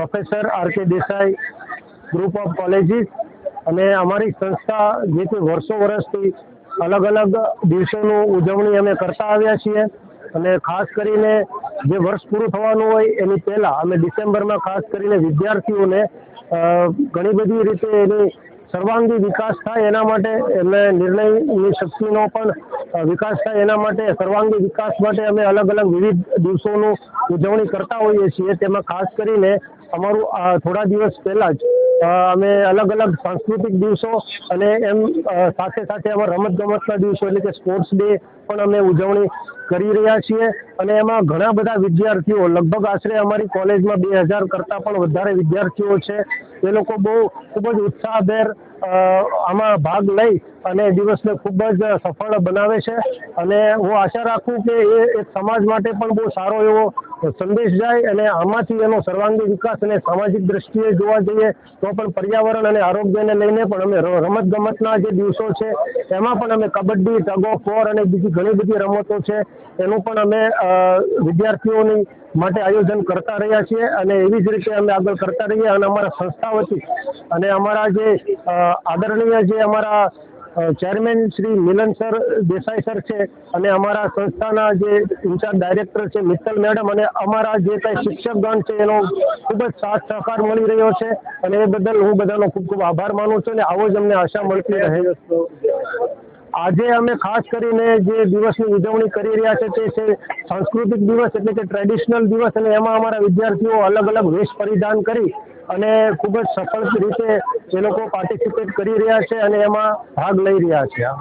Professor R K Desai group of colleges અને અમારી સંસ્થા જે તે વર્ષો વર્ષથી અલગ અલગ દિવસોનું ઉજવણી અમે કરતા આવ્યા છીએ. અને ખાસ કરીને જે વર્ષ પૂરું થવાનું હોય એની પહેલા અમે ડિસેમ્બરમાં ખાસ કરીને વિદ્યાર્થીઓને ઘણી બધી રીતે એની સર્વાંગી વિકાસ થાય એના માટે એમને નિર્ણયની શક્તિનો પણ વિકાસ થાય એના માટે સર્વાંગી વિકાસ માટે અમે અલગ અલગ વિવિધ દિવસોનું ઉજવણી કરતા હોઈએ છીએ. તેમાં ખાસ કરીને અમારું થોડા દિવસ પહેલા જ અમે અલગ અલગ સાંસ્કૃતિક દિવસો અને એમ સાથે સાથે અમારા રમત ગમતના દિવસો એટલે કે સ્પોર્ટ્સ ડે પણ અમે ઉજવણી કરી રહ્યા છીએ. અને એમાં ઘણા બધા વિદ્યાર્થીઓ, લગભગ આશરે અમારી કોલેજમાં બે હજાર કરતાં પણ વધારે વિદ્યાર્થીઓ છે. એ લોકો બહુ ખૂબ જ ઉત્સાહભેર આમાં ભાગ લઈ અને દિવસને ખૂબ જ સફળ બનાવે છે. અને હું આશા રાખું કે એ એક સમાજ માટે પણ બહુ સારો એવો સંદેશ જાય અને આમાંથી એનો સર્વાંગી વિકાસ અને સામાજિક દ્રષ્ટિએ જોવા જઈએ તો પણ પર્યાવરણ અને આરોગ્યને લઈને પણ અમે રમત ગમતના જે દિવસો છે, એમાં પણ અમે કબડ્ડી, ટગો, ફોર અને બીજી ઘણી બધી રમતો છે, એનું પણ અમે વિદ્યાર્થીઓની માટે આયોજન કરતા રહ્યા છીએ અને એવી જ રીતે અમે આગળ કરતા રહીએ અને અમારા સંસ્થા વતી અને અમારા જે આદરણીય જે અમારા chairman Shri Milan sir Desai sir છે અને અમારા સંસ્થાના જે ઇન્ચાર્જ ડાયરેક્ટર છે મિત્તલ મેડમ અને અમારા જે કાંઈ શિક્ષકગણ છે એનો ખૂબ જ સાથ સહકાર મળી રહ્યો છે અને એ બદલ હું બધાનો ખૂબ ખૂબ આભાર માનું છું અને આવો જ અમને આશા મળતી રહે. આજે અમે ખાસ કરીને જે દિવસની ઉજવણી કરી રહ્યા છે તે છે સાંસ્કૃતિક દિવસ એટલે કે ટ્રેડિશનલ દિવસ અને એમાં અમારા વિદ્યાર્થીઓ અલગ અલગ વેશ પરિધાન કરી અને ખૂબ જ સફળ રીતે એ લોકો પાર્ટિસિપેટ કરી રહ્યા છે અને એમાં ભાગ લઈ રહ્યા છે.